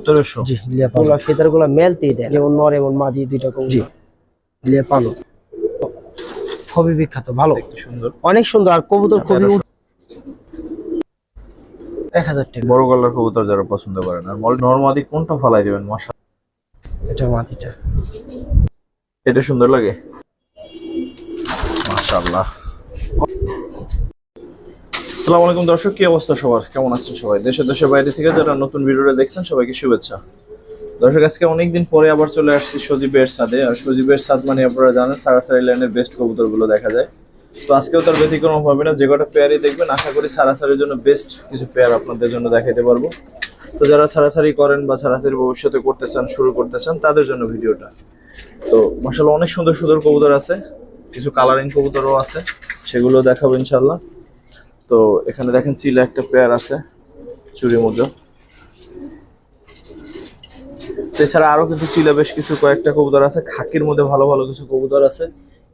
সতেরোশো। জি লিয়া পালো ফেদারগুলা মেলতেই দেয় যেমন নর এবং মাদি দুইটা কবুতর। লিয়া পালো খুবই বিখ্যাত ভালো। সুন্দর। অনেক সুন্দর আর কবুতর খুবই এক হাজার টাকা। বড় গলার কবুতর যারা পছন্দ করেন আর নর্মাদি কোনটা ফালাই দিবেন? মশা এটা মাদিটা। এটা সুন্দর লাগে। মাশাআল্লাহ। আসসালামু আলাইকুম দর্শক, কি অবস্থা সবার? কেমন আছেন সবাই? দেশে দেশের বাইরে থেকে যারা নতুন ভিডিওটা দেখছেন, সবাইকে শুভেচ্ছা। দর্শক, আজকে অনেকদিন পরে আবার চলে আসছি সজীবের ছাদে। আর সজীবের ছাদ মানে আপনারা জানেন, সারাসারি লাইনের বেস্ট কবুতরগুলো দেখা যায়। তো আজকেও তার ব্যতিক্রম হবে না, যে কটা পেয়ারই দেখবেন, আশা করি সারাসারির জন্য বেস্ট কিছু পেয়ার আপনাদের জন্য দেখাইতে পারব। তো যারা সারাসারি করেন বা সারাসারি ভবিষ্যতে করতে চান, শুরু করতে চান, তাদের জন্য ভিডিওটা। তো মাসাল্লাহ অনেক সুন্দর সুন্দর কবুতর আছে, কিছু কালারিং কবুতরও আছে, সেগুলো দেখাবো ইনশাল্লাহ তো এখানে দেখেন চিলা একটা পেয়ার আছে চুরি মুদ্রা এছাড়া আরও কিন্তু চিলা বেশ কিছু কয়েকটা কবুতর আছে খাকির মধ্যে ভালো ভালো কিছু কবুতর আছে।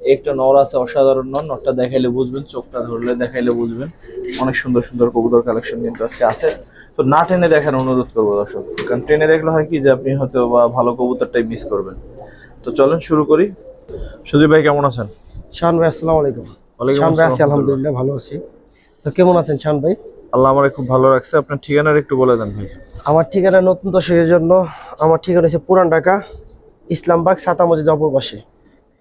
একটা নর আছে অসাধারণ নর নরটা দেখাইলে বুঝবেন চোখটা ধরলে দেখাইলে বুঝবেন। অনেক সুন্দর সুন্দর কবুতর কালেকশন কিন্তু আজকে আছে। তো না টেনে দেখার অনুরোধ করব দর্শক কারণ টেনে দেখলে হয় কি যে আপনি হয়তো বা ভালো কবুতরটাই মিস করবেন। তো চলেন শুরু করি। সুজিব ভাই কেমন আছেন? শান ভাই আসসালামু আলাইকুম। ওয়ালাইকুম আসসালাম। আলহামদুলিল্লাহ ভালো আছি। তো কেমন আছেন শান ভাই? আল্লাহ আমারে খুব ভালো রাখছে। আপনার ঠিকানার একটু বলে দেন ভাই। আমার ঠিকানা নতুন দর্শকের জন্য আমার ঠিকানা হচ্ছে পুরান ঢাকা ইসলামবাগ সাতা মসজিদ অপর পাশে।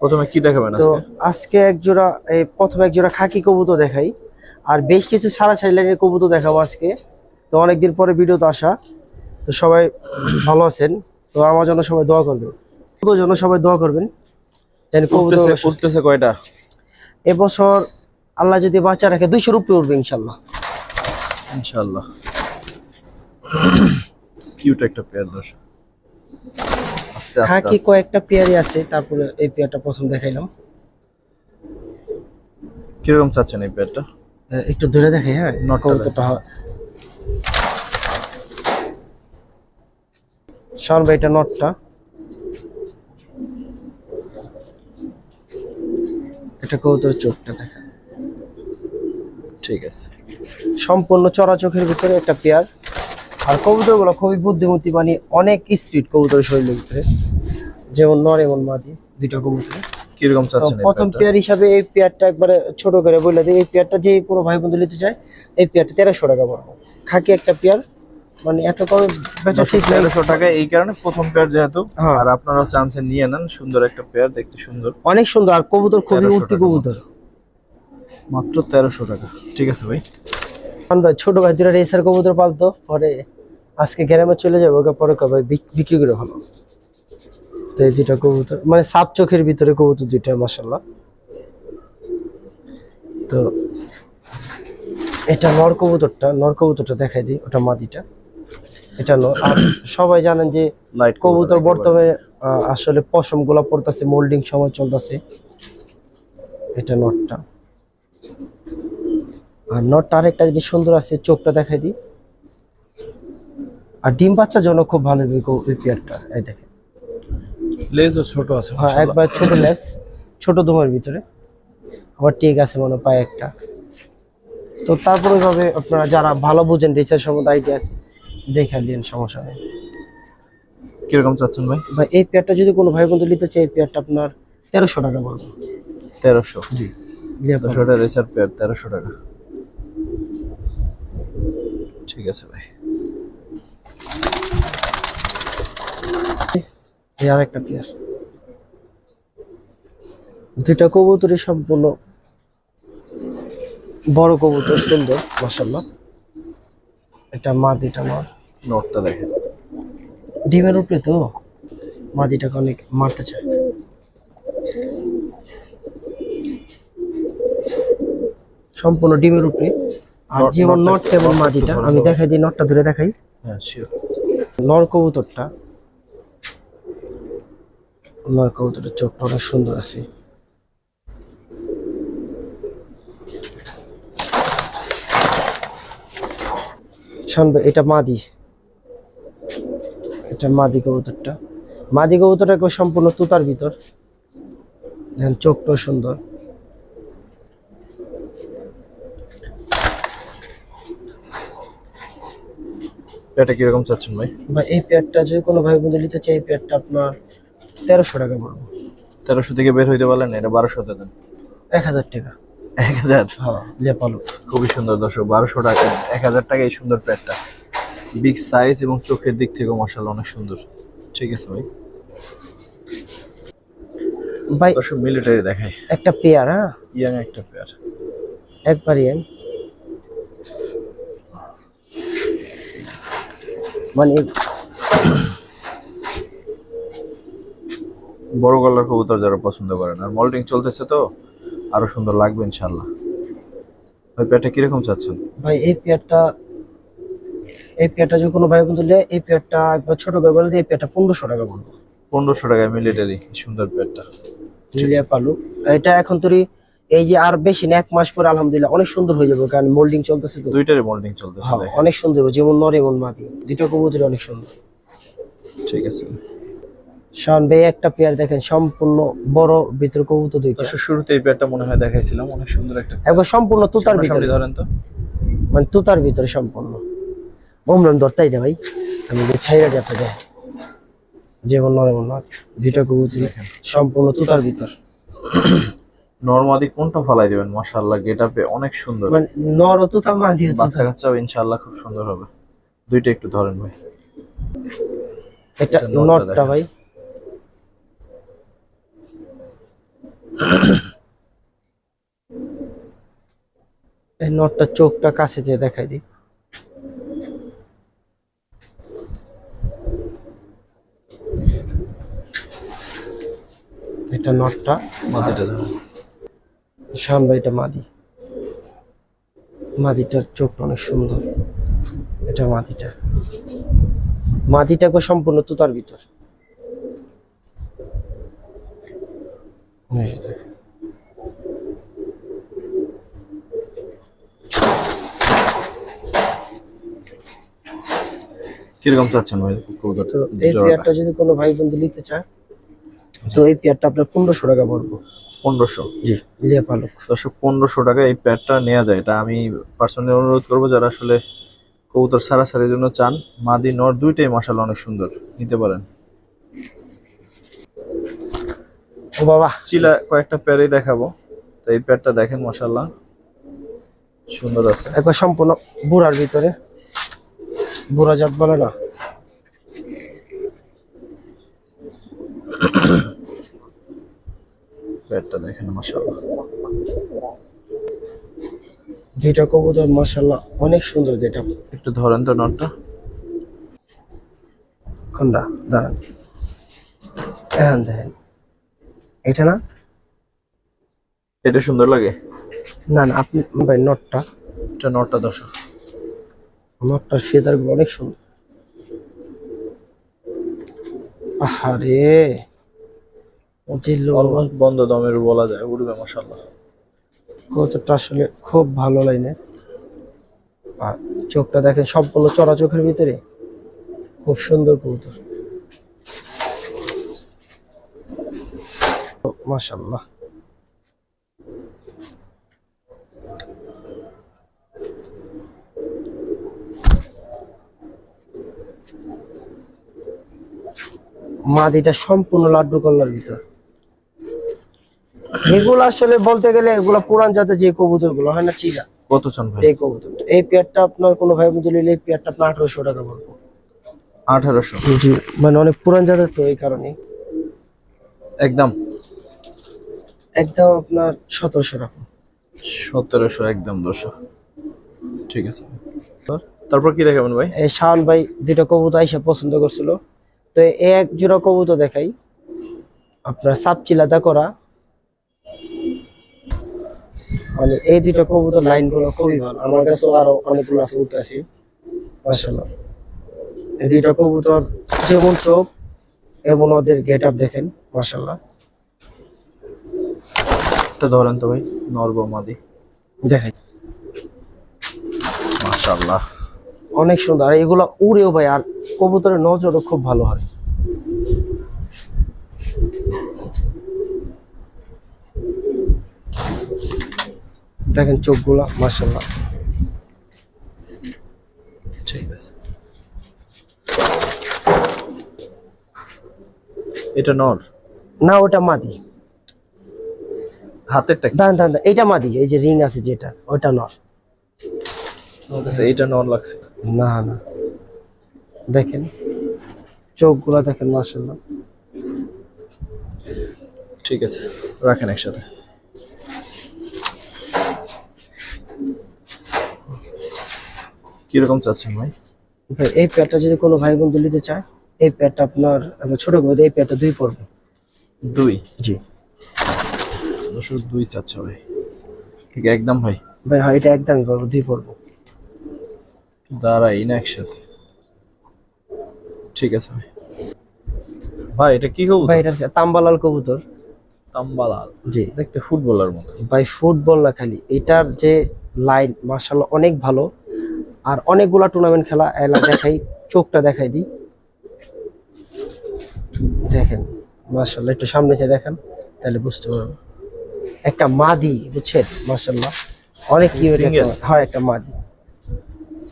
প্রথমে কি দেখাবেন তো আজকে? আজকে এক জোড়া এই প্রথমে এক জোড়া খাকি কবুতর দেখাই। আর বেশ কিছু সারা সারি লাইনের কবুতর দেখাবো আজকে। তো অনেকদিন পরে ভিডিওতে আসা। তো সবাই ভালো আছেন। তো আমার জন্য সবাই দোয়া করবেন। জন্য সবাই দোয়া করবেন। কবুতর উঠতেছে কয়টা? এবছর আল্লাহ যদি বাঁচা রাখে দুইশোর উপরে উঠবে ইনশাল্লাহ। ইনশাআল্লাহ কিউট একটা পেয়ার দর্শক। আস্তে আস্তে খাকি কয়েকটা পেয়ারি আছে তারপরে এই পেয়ারটা প্রথম দেখাইলাম। কীরকম চাচ্ছেন এই পেয়ারটা একটু ধরে দেখাই হ্যাঁ? কবুতরটা হয়। শান ভাই এটা নটটা এটা কবুতর চোখটা দেখা ঠিক আছে। সম্পূর্ণ চড়া চোখের ভিতরে একটা পেয়ার। আর কবুতরগুলো খুবই বুদ্ধিমতী মানে অনেক স্পিড কবুতর শরীরের ভিতরে। যেমন নর এবং মাদি দুইটা কবুতর। কীরকম চাচ্ছেন প্রথম পেয়ার হিসাবে এই পেয়ারটা একবারে ছোট করে বলে দিই। এই পেয়ারটা যে কোনো ভাই বন্ধু নিতে চায় এই পেয়ারটা তেরোশো টাকা পড়বে খাকি একটা পেয়ার। মানে এত কম বেচা ঠিক তেরোশো টাকা এই কারণে প্রথম পেয়ার যেহেতু হ্যাঁ। আর আপনারা চান্সে নিয়ে নেন। সুন্দর একটা পেয়ার দেখতে সুন্দর। অনেক সুন্দর আর কবুতর খুবই 1300 উঠতি কবুতর। মাত্র তেরোশো টাকা। ঠিক আছে ভাই? ভাই ছোট ভাই দুটা রেসার কবুতর পালতো পরে আজকে গ্রামে চলে যাব ওকে পরে কবে বিক্রি করে ভালো তো এই দুটা কবুতর মানে সাত চোখের ভিতরে কবুতর দুইটা মাসাল্লাহ তো এটা নর কবুতরটা নর কবুতরটা দেখাই দিই ওটা মাদিটা। এটা নর আর সবাই জানেন যে লাইট কবুতর বর্তমানে আসলে পশমগুলা পড়তেছে মোল্ডিং সময় চলতেছে। এটা নটটা আর নটটা আরেকটা জিনিস সুন্দর আছে চোখটা দেখাই দিই। আর ডিম বাচ্চার জন্য খুব ভালো এই এই পেয়ারটা এই দেখেন। লেজও ছোট আছে হ্যাঁ একবার ছোট লেস ছোট দমের ভিতরে। আবার ঠিক আছে মনে পায়ে একটা। তো তারপরে ভাবে আপনারা যারা ভালো বুঝেন রিচার্জ সম্বন্ধে আইডিয়া আছে দেখা দিন সমস্যা নেই। কীরকম চাচ্ছেন ভাই? ভাই এই পেয়ারটা যদি কোনো ভাই বন্ধু নিতে চায় এই পেয়ারটা আপনার তেরোশো টাকা পড়বে তেরোশো। জি। দুশো টাকা রেসার তেরোশো টাকা। ঠিক আছে ভাই। এই আর একটা পেয়ার দুইটা কবুতরই সম্পূর্ণ বড় কবুতর সুন্দর মাসাল্লাহ এটা মাদিটা নর নোটটা দেখেন। ডিমের উপরে তো মাদিটাকে অনেক মারতে চায়। সম্পূর্ণ ডিমের উপরে। আর যেমন নট একটু মাদিটা আমি দেখাই দিই নটটা ধরে দেখাই। হ্যাঁ নর কবুতরটা। নর কবুতরের চোখটা অনেক সুন্দর আছে। শুনবে এটা মাদি। এটা মাদি কবুতরটা। মাদি কবুতরটা সম্পূর্ণ তুতার ভিতর। চোখটাও সুন্দর। পেয়ারটা কীরকম চাচ্ছেন ভাই? বা এই পেয়ারটা যদি কোনো ভাই বন্ধু নিতে চাই এই পেয়ারটা আপনার তেরোশো টাকা পড়ব। তেরোশো থেকে বের হইতে পারলেন এটা বারোশোতে দেন। এক হাজার টাকা। এক হাজার? হ্যাঁ লেপালো। খুবই সুন্দর দর্শক বারোশো টাকা এক হাজার টাকা এই সুন্দর প্যাডটা বিগ সাইজ এবং চোখের দিক থেকেও মশাল অনেক সুন্দর। ঠিক আছে ভাই? ভাই দর্শক মিলিটারি দেখাই। একটা পেয়ার হ্যাঁ? ইয়াং একটা পেয়ার। একবার ইয়ান মানে বড় গলার কবুতর যারা পছন্দ করেন। আর মল্টিং চলতেছে তো আরও সুন্দর লাগবে ইনশাল্লাহ ভাই প্যাডটা কীরকম চাচ্ছেন? ভাই এই পেয়ারটা এই পেয়ারটা যদি কোনো ভাই বন্ধু নেয় এই পেয়ারটা একবার ছোট করে বলে দিই, এই পেয়ারটা পনেরোশো টাকা পড়ব পনেরোশো টাকায় মিলিটারি সুন্দর লিলিয়া পালু এটা এখন তোরই এই যে আর বেশি না এক মাস পরে আলহামদুলিল্লাহ অনেক সুন্দর হয়ে যাবে কারণ মোল্ডিং চলতেছে তো। দুইটারই মল্টিং চলতেছে হ্যাঁ, অনেক সুন্দর হবে যেমন নর এমন মাদি। দুটো কবুতর অনেক সুন্দর। ঠিক আছে। শান ভাই একটা পেয়ার দেখেন সম্পূর্ণ বড় ভিতর কবুতর দুইটা। শুরুতে এই প্যাডটা মনে হয় দেখাইছিলাম অনেক সুন্দর একটা একবার সম্পূর্ণ তুতার ভিতরে। ধরেন তো। মানে তুতার ভিতরে সম্পূর্ণ। বমলাম দরটাই না ভাই আমি যে ছাইরা যাতে দেয়। যেমন নর এমন মাদ দুইটা কবুতর সম্পূর্ণ তুতার ভিতর। নর্মাদি কোনটা ফালাই দিবেন? মাশাআল্লাহ গেটআপে অনেক সুন্দর। মানে নর ও তুতা মাদি ও বাচ্চা। কাচ্চাও ইনশাআল্লাহ খুব সুন্দর হবে। দুইটা একটু ধরেন ভাই। এটা নরটা ভাই। এই নটটা চোখটা কাছে দিয়ে দেখাই দিই। এটা নটটা মাদিটা ধরেন। ভাই এটা মাদি। মাদিটার চোখটা অনেক সুন্দর। এটা মাদিটা। মাদিটা একবার সম্পূর্ণ তুতার ভিতর। এই কীরকম চাচ্ছেন ভাই এই পেয়ারটা যদি কোনো ভাই বন্ধু নিতে চায় তো এই পেয়ারটা আপনার পনেরোশো টাকা পড়ব। পনেরোশো। জি লিয়া পালক। দর্শক পনেরোশো টাকা এই প্যাডটা নেওয়া যায়। এটা আমি পার্সোনালি অনুরোধ করব যারা আসলে কবুতর সারাসারির জন্য চান মাদি নর দুইটাই মশালা অনেক সুন্দর। নিতে পারেন। ও বাবা। চিলা কয়েকটা প্যারেই দেখাবো। তো এই প্যাডটা দেখেন মশাল্লাহ সুন্দর আছে। একবার সম্পূর্ণ বুড়ার ভিতরে। বুড়া জাত বলে না। দেখেন মশাল্লাহ দুইটা কবুতর মাসাল্লাহ অনেক সুন্দর যেটা। একটু ধরেন তো নটটা। কোনটা? দাঁড়ান। হ্যাঁ দেখেন। এটা না? এটা সুন্দর লাগে? না না আপনি ভাই নটটা। এটা নটটা দর্শক। নটটার ফেদারগুলো অনেক সুন্দর। আহারে! অলমোস্ট বন্ধ দমের বলা যায় উড়বে মশাল্লাহ কতটা আসলে খুব ভালো লাইনে। আর চোখটা দেখেন সম্পূর্ণ চড়া চোখের ভিতরে। খুব সুন্দর কবুতর। মাশাল্লাহ মাদিটা সম্পূর্ণ লাড্ডু কল্লার ভিতর। এগুলো আসলে বলতে গেলে এগুলো পুরান জাতের যে কবুতরগুলো হয় না চিলা কত চান ভাই? এই কবুতরটা এই পেয়ারটা আপনার কোনো ভাই বন্ধু নিলে এই পেয়ারটা আপনার আঠারোশো টাকা পড়ব আঠারোশো? জি মানে অনেক পুরান জাতের তো এই কারণে একদম? একদম আপনার সতেরোশো টাকা। সতেরোশো একদম দর্শক ঠিক আছে। তারপর কি দেখাবেন ভাই? এই শাওন ভাই দুটা কবুতর আইসা পছন্দ করছিল। তো এই এক জোড়া কবুতর দেখাই। আপনার সাপ চিলাদা করা। মানে এই দুইটা কবুতর লাইনগুলো খুবই ভালো। আমার কাছে আরও অনেকগুলো আছে উঠতেছি মাসাল্লাহ এই দুইটা কবুতর যেমন চোখ এবং ওদের গেট আপ দেখেন মাসাল্লাহ এটা ধরেন তো ভাই নরব মাদি। দেখেন। মাশাআল্লাহ। অনেক সুন্দর। আর এগুলো উড়েও ভাই আর কবুতরের নজরও খুব ভালো হয়। দেখেন চোখগুলা ঠিক আছে। এটা নর? না ওটা মাদি। এটা এই যে রিং আছে আচ্ছা, এটা নর লাগছে না? না দেখেন দেখেন ঠিক আছে রাখেন একসাথে। কীরকম চাচ্ছেন ভাই? ভাই এই প্যাডটা যদি কোনো ভাই বন্ধু নিতে চায় এই প্যাডটা আপনার আপনার ছোট করে এই প্যাডটা দুই পড়বে। দুই? জি। দুশো দুই চাচ্ছে ভাই। ঠিক একদম ভাই? ভাই হয় এটা একদমই পড়ব দুই পড়ব। দাঁড়াই না একসাথে। ঠিক আছে ভাই। ভাই এটা কি কবুতর? ভাই এটা তাম্বালাল কবুতর। তাম্বালাল? জি। দেখতে ফুটবলার মতো। ভাই ফুটবল না খালি এটার যে লাইন মার্শাল্লাহ অনেক ভালো। আর অনেকগুলা টুর্নামেন্ট খেলা এলা দেখাই চোখটা দেখাই দিই। দেখেন মার্শাল্লাহ একটু সামনে থেকে দেখেন তাহলে বুঝতে পারবেন। একটা মাদি বুঝছেন? মার্শাল্লাহ অনেক কি হয় একটা মাদি।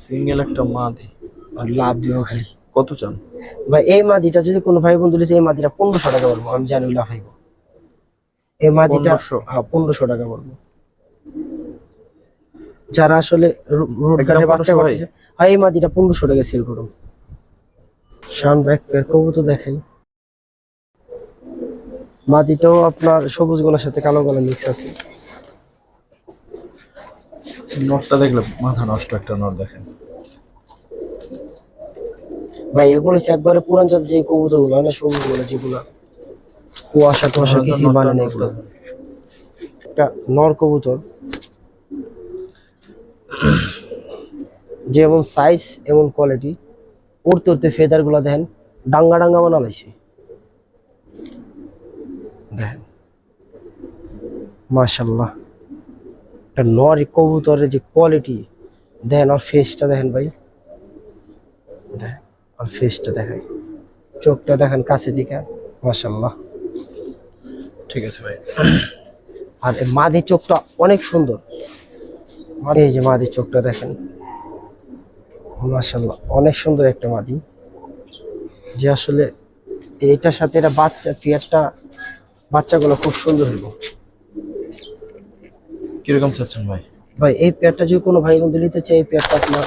সিঙ্গেল একটা মাদি। আর লাভ দিও খালি কত চান? ভাই এই মাদিটা যদি কোনো ভাই বন্ধু এই মাদিটা পনেরোশো টাকা বলব আমি জানি লাফাইবো। এই মাদিটা 1500? হ্যাঁ পনেরোশো টাকা বলব। যারা আসলে বাচ্চা করতেছে হয় এই মাদিটা পনেরোশো টাকা সেল করুন। শান ব্যাক পেয়ার কবুতর দেখাই মাদিটাও আপনার সবুজ গলার সাথে কালো গলা মিক্স আছে। নটটা দেখলে মাথা নষ্ট একটা নট দেখেন। ভাই এগুলো একবারে পুরান জাত যে কবুতরগুলো না সবুজগুলো যেগুলো। কুয়াশা টুয়াশা কিছু মানে না একটা নর কবুতর। যেমন সাইজ এমন কোয়ালিটি উড়তে উড়তে ফেদারগুলা দেখেন, ডাঙ্গা ডাঙ্গা বানা লাইছে দেখেন। মাশাল্লাহ একটা নরি কবুতরের যে কোয়ালিটি দেখেন আর ফেসটা দেখেন ভাই। দেখেন, আর ফেসটা দেখাই। চোখটা দেখেন কাছে দিকে। মাশাল্লাহ ঠিক আছে ভাই। আর মাদি চোখটা অনেক সুন্দর। এই যে মাদি চোখটা দেখেন। মাশাল্লাহ অনেক সুন্দর একটা মাদি যে আসলে এইটার সাথে এটা বাচ্চা পেয়ারটা বাচ্চাগুলো খুব সুন্দর হইব। কীরকম চাচ্ছেন ভাই? ভাই এই পেয়ারটা যদি কোনো ভাই বন্ধু নিতে চাই এই পেয়ারটা আপনার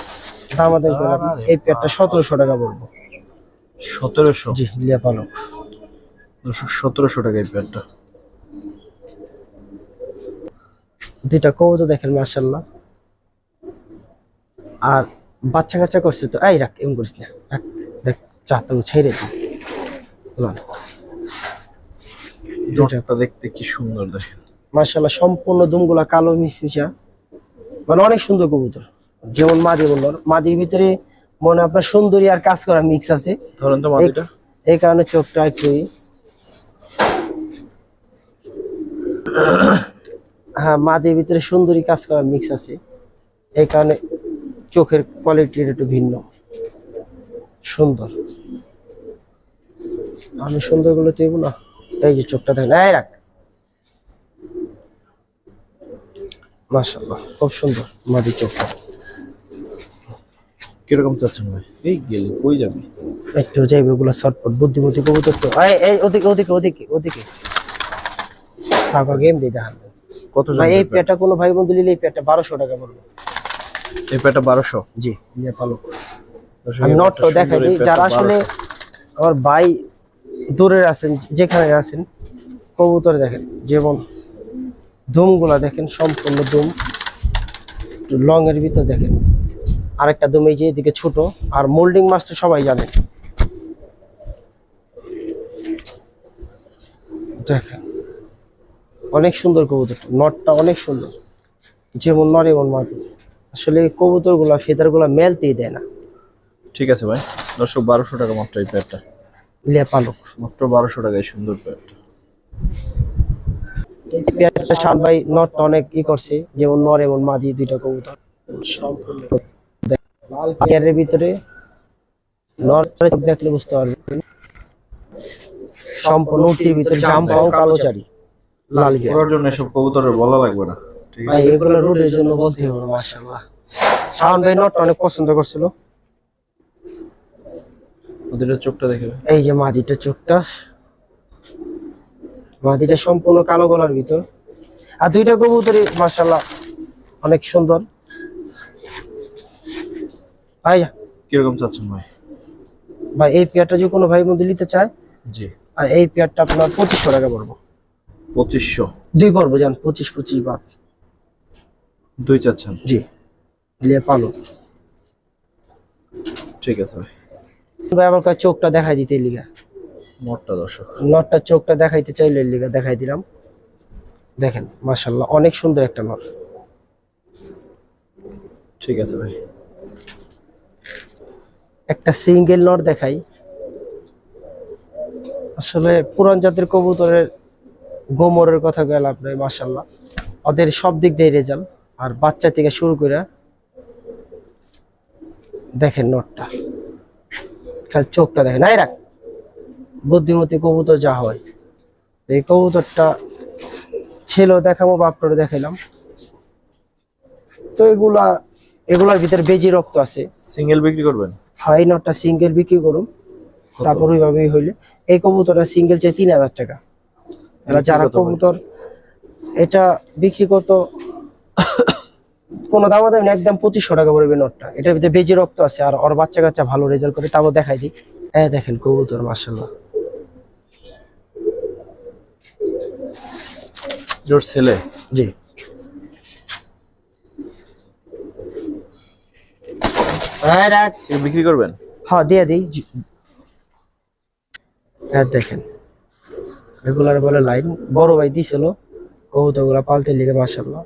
দাম আদায় করে এই পেয়ারটা সতেরোশো টাকা বলব। সতেরোশো? জি লিয়া পালক। সতেরোশো টাকা এই প্যাডটা দুইটা কবুতর দেখেন মার্শাল্লাহ আর বাচ্চা কাচ্চা করছে তো। এই রাখ এমন করিস না। রাখ দেখ চা তুমি ছেড়ে দিই নটটা দেখতে কি সুন্দর দেখেন। মার্শাল্লাহ সম্পূর্ণ দুমগুলা কালো মিশমিশা। মানে অনেক সুন্দর কবুতর। যেমন মাদি বলল মাদির ভিতরে মনে আপনার সুন্দরী আর কাজ করা মিক্স আছে। ধরেন তো মাদিটা। এই কারণে চোখটা একটু হ্যাঁ মাদির ভিতরে সুন্দরী কাজ করা মিক্স আছে। এই কারণে চোখের কোয়ালিটির একটু ভিন্ন। সুন্দর। আমি সুন্দরগুলো তুইব না। এই যে চোখটা দেখেন এই রাখ। মাশাল্লাহ খুব সুন্দর মাদির চোখটা। কীরকম চাচ্ছেন ভাই? এই গেলে কই যাবি? একটু যাইবে ওগুলো শর্টপট বুদ্ধিমতী কবুতর তো। এই ওদিকে ওদিকে ওদিকে ওদিকে। থাকা গেম দিয়ে দেখান। কত ভাই এই পেটা কোনো ভাই বন্ধু নিলে এই পেটা বারোশো টাকা পড়বে। এই প্যাডটা বারোশো। জি। নিয়ে পালো আমি নটটাও দেখাই যারা আসলে আমার ভাই দূরে আছেন যেখানে আছেন কবুতর দেখেন যেমন দুমগুলা দেখেন সম্পূর্ণ দুম। লং এর ভিতর দেখেন আরেকটা দুম এই যে এদিকে ছোট আর মোল্ডিং মাছ তো সবাই জানেন দেখেন অনেক সুন্দর কবুতর নটটা অনেক সুন্দর। যেমন নর এমন মাটি আসলে কবুতরগুলা ফেদারগুলা মেলতেই দেয় না। ঠিক আছে ভাই। দর্শক বারোশো টাকা মাত্র এই প্যাডটা লিয়া পালক। মাত্র বারোশো টাকা এই সুন্দর প্যাডটা পেয়ারটা শান ভাই নটটা অনেক ই করছে যেমন নর এবং মাদি দুইটা কবুতর। পেয়ারের ভিতরে নর দেখলে বুঝতে পারবেন। সম্পূর্ণ ভিতরে জাম পাও কালো চারি লাল জন্য এসব কবুতরের বলা লাগবে না। ভাই এগুলো রোডের জন্য বলতে হবে মাশাআল্লাহ। শাওন ভাই নটটা অনেক পছন্দ করছিল। ওদের চোখটা দেখে এই যে মাদিটা চোখটা। মাদিটা সম্পূর্ণ কালো গলার ভিতর। আর দুইটা কবুতরই মাশাল্লাহ অনেক সুন্দর। ভাই কীরকম চাচ্ছেন ভাই? ভাই এই পেয়ারটা যদি কোনো ভাই মধ্যে নিতে চায় জি। আর এই পেয়ারটা আপনার পঁচিশশো টাকা পড়ব। পঁচিশশো। দুই পর্ব যান পঁচিশ পঁচিশ বাদ। দুই চাচ্ছেন জি। লিয়ে পালো। ঠিক আছে ভাই। ভাই আমার কাছে চোখটা দেখাই দিতে লিগা নটটা দর্শক। নটটার চোখটা দেখাইতে চাইলে লিগা দেখাই দিলাম। দেখেন মাশাল্লাহ অনেক সুন্দর একটা নট। ঠিক আছে ভাই। একটা সিঙ্গেল নট দেখাই। আসলে পুরান জাতের কবুতরের গোমরের কথা গেল আপনার মাশাল্লাহ ওদের সব দিক দিয়ে রেজাল্ট। আর বাচ্চা থেকে শুরু করে দেখেন নটটা। খালি চোখটা দেখেন। এই রাখ। বুদ্ধিমতী কবুতর যা হয়। এই কবুতরটা ছিল দেখাবো বা আপনারা দেখাইলাম। তো এগুলা এগুলার ভিতরে বেজি রক্ত আছে। সিঙ্গেল বিক্রি করবেন? হয় নটটা সিঙ্গেল বিক্রি করুন। তারপর ওইভাবেই হইলে। এই কবুতরটা সিঙ্গেল চাই তিন হাজার টাকা। যারা কবুতর এটা বিক্রি কত কোন দাম দাম একদম পঁচিশশো টাকা পড়বে নটটা। এটার ভিতরে বেজি রক্ত আছে আর ওর বাচ্চা কাচ্চা ভালো রেজাল্ট করে তারপর দেখাই দিই। হ্যাঁ দেখেন কবুতর মার্শাল্লাহ জোর ছেলে? জি। হ্যাঁ রাখ। বিক্রি করবেন? হ্যাঁ দিয়ে দিই। হ্যাঁ দেখেন রেগুলার বলে লাইন। বড় ভাই দিছিল কবুতরগুলা পালতে লিখে মাসাল্লাহ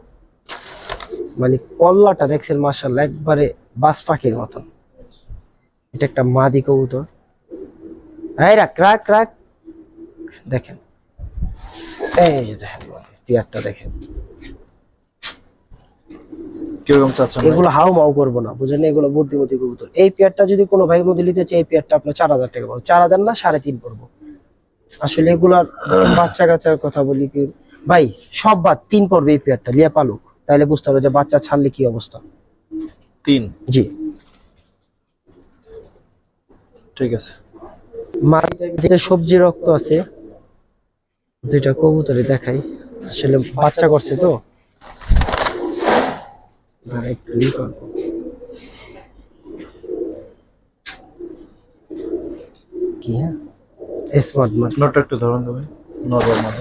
মানে কল্লাটা দেখছেন মাসাল্লাহ একবারে বাস পাখির মতন। এটা একটা মাদি কবুতর। এই রাখ রাখ রাখ। দেখেন। এই যে দেখেন পেয়ারটা দেখেন। কীরকম চাচ্ছেন এগুলো হাউ মাউ করব না বুঝলেন? এগুলো বুদ্ধিমতী কবুতর। এই পেয়ারটা যদি কোনো ভাই মধ্যে নিতে চাই এই পেয়ারটা আপনার চার হাজার টাকা পড়বে। চার হাজার না সাড়ে তিন পড়ব। আসলে এগুলার বাচ্চা কাচ্চার কথা বলি কি ভাই সব বাদ তিন পড়বে এই পেয়ারটা লিয়া পালুক। তাহলে বুঝতে হবে যে বাচ্চা ছাড়লে কি অবস্থা। তিন। জি। ঠিক আছে। যেটা সবজি রক্ত আছে দুইটা কবুতরে দেখাই। আসলে বাচ্চা করছে তো। কি হ্যাঁ? স্মার্ট মার্ট নটটা একটু ধরুন নর্মাল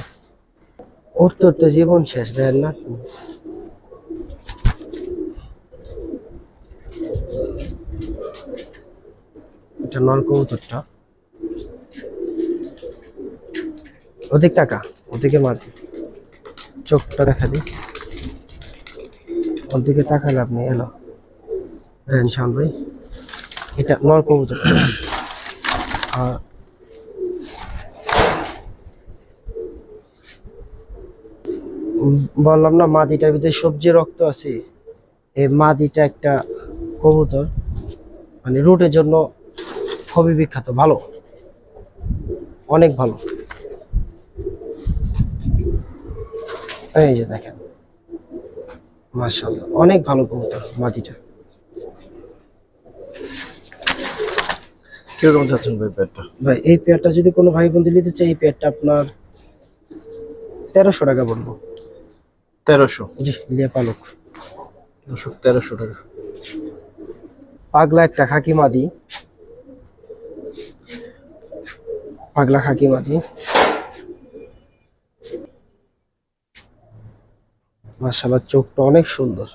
ওর তোর তো জীবন শেষ দেন না। এটা নল কবুতরটা। ওদিক টাকা ওদিকে মারবি চোখটা দেখা দি ওদিকে তাকালে আপনি এলো। দেন ভাই এটা নল কবুতর। আর বললাম না মাদিটার ভিতরে সবজি, রক্ত আছে। এই মাদিটা একটা কবুতর। মানে রুটের জন্য খুবই বিখ্যাত ভালো? অনেক ভালো। এই যে দেখেন মাশাআল্লাহ অনেক ভালো কবুতর মাদিটা কীরকম চাচ্ছেন ভাই পেটটা ভাই এই পেয়ারটা যদি কোনো ভাই বন্ধু নিতে চাই এই পেয়ারটা আপনার তেরোশো টাকা পড়ব তেরোশো? জি লিয়া পালক। দর্শক তেরোশো টাকা। পাগলা একটা খাকি মাদি। পাগলা খাকি মাদি মাশাআল্লাহ, চোখটা অনেক সুন্দর।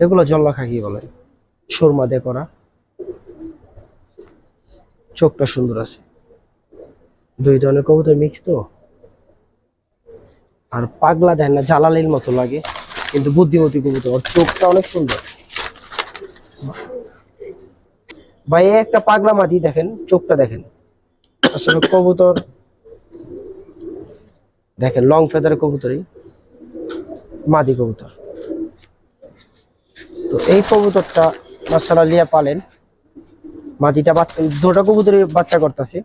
এগুলো জল্লা খাকি বলে। সুরমা দিয়ে করা। চোখটা সুন্দর আছে। দুই ধরনের কবুতর মিক্স তো। আর পাগলা দেন না, জালালির মতো লাগে। কিন্তু বুদ্ধিমতী কবুতর চোখটা অনেক সুন্দর। ভাই একটা পাগলা মাদি দেখেন, চোখটা দেখেন। আসলে কবুতর। দেখেন লং ফেদার কবুতরই। মাদি কবুতর। তো এই কবুতরটা মাসালা লিয়া পালেন। মাদিটা বাচ্চা দুটা কবুতরের বাচ্চা করতেছে।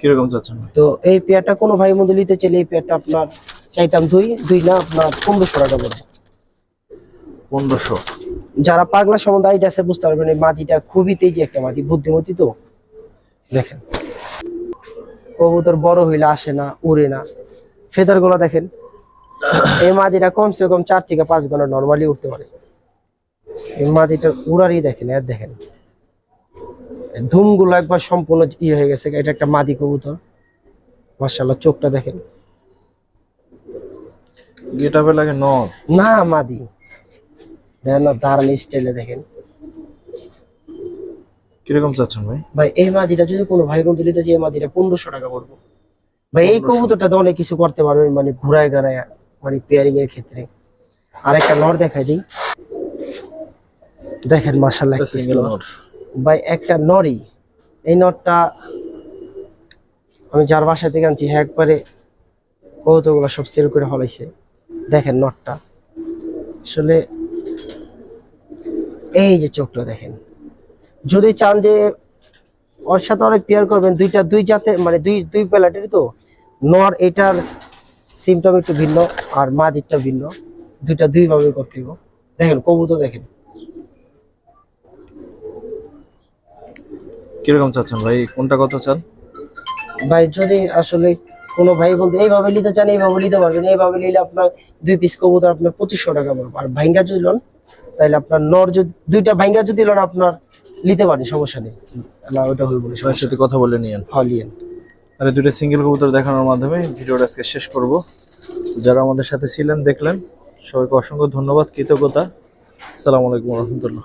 কীরকম চাচ্ছেন তো এই পেয়ারটা কোনো ভাই মধ্যে নিতে চাইলে এই পেয়ারটা আপনার চাইতাম দুই দুই না আপনার পনেরোশো টাকা পড়বে পনেরোশো। যারা পাগলা সম্বন্ধে আইডিয়া আছে বুঝতে পারবেন এই মাটিটা খুবই তেজি একটা মাটি বুদ্ধিমতী তো। দেখেন। কবুতর বড় হইলে আসে না উড়ে না। ফেদারগুলো দেখেন এই মাদিটা কমসে কম চার থেকে পাঁচ ঘণ্টা নর্মালি উঠতে পারে। এই মাদিটা উড়ারই দেখেন এর দেখেন। ধুমগুলো একবার সম্পূর্ণ ইয়ে হয়ে গেছে এটা একটা মাদি কবুতর। মার্শাল্লাহ চোখটা দেখেন। গেট আপে লাগে নর না মাদি দেখেন না দাঁড়ান স্টাইলে দেখেন। কীরকম চাচ্ছেন ভাই? ভাই এই মাদিটা যদি কোনো ভাই বন্ধু নিতে চাই এই মাদিটা পনেরোশো টাকা পড়ব। ভাই এই 1500 কবুতরটা তো অনেক কিছু করতে পারবে মানে ঘুরায় গাড়ায় মানে পেয়ারিং এর ক্ষেত্রে। আর একটা নর দেখাই দিই। দেখেন মাসাল্লাহ নর ভাই একটা নরই। এই নটটা আমি যার বাসা থেকে আনছি হ্যাঁ একবারে কবুতরগুলো সব সেল করে হলাইছে দেখেন নটটা আসলে এই যে চোখটা দেখেন। যদি চান যে ওর সাথে অনেক পেয়ার করবেন দুইটা দুই জাতে মানে দুই দুই প্যালেটের তো নর এটার সিমটম একটু ভিন্ন আর মাদিরটা ভিন্ন। দুইটা দুই ভাবে করতে। দেখেন কবুতর দেখেন। কীরকম চাচ্ছেন ভাই? কোনটা কত চান? ভাই যদি আসলে কোনো ভাই বলতে এইভাবে নিতে চান এইভাবে নিতে পারবেন। এইভাবে নিলে আপনার দুই পিস কবুতর আপনার পঁচিশশো টাকা পড়বে। আর ভাইঙ্গা যদি লন তাহলে আপনার নর যদি দুইটা ভাইঙ্গা যদি লন আপনার নিতে পারি সমস্যা নেই। না ওটা হয়ে বলে সবার সাথে কথা বলে নিয়েন। আর এই দুটো সিঙ্গেল কবুতর দেখানোর মাধ্যমে ভিডিওটা আজকে শেষ করব। যারা আমাদের সাথে ছিলেন দেখলেন। সবাইকে অসংখ্য ধন্যবাদ কৃতজ্ঞতা। আসসালামু আলাইকুম রহমতুল্লাহ।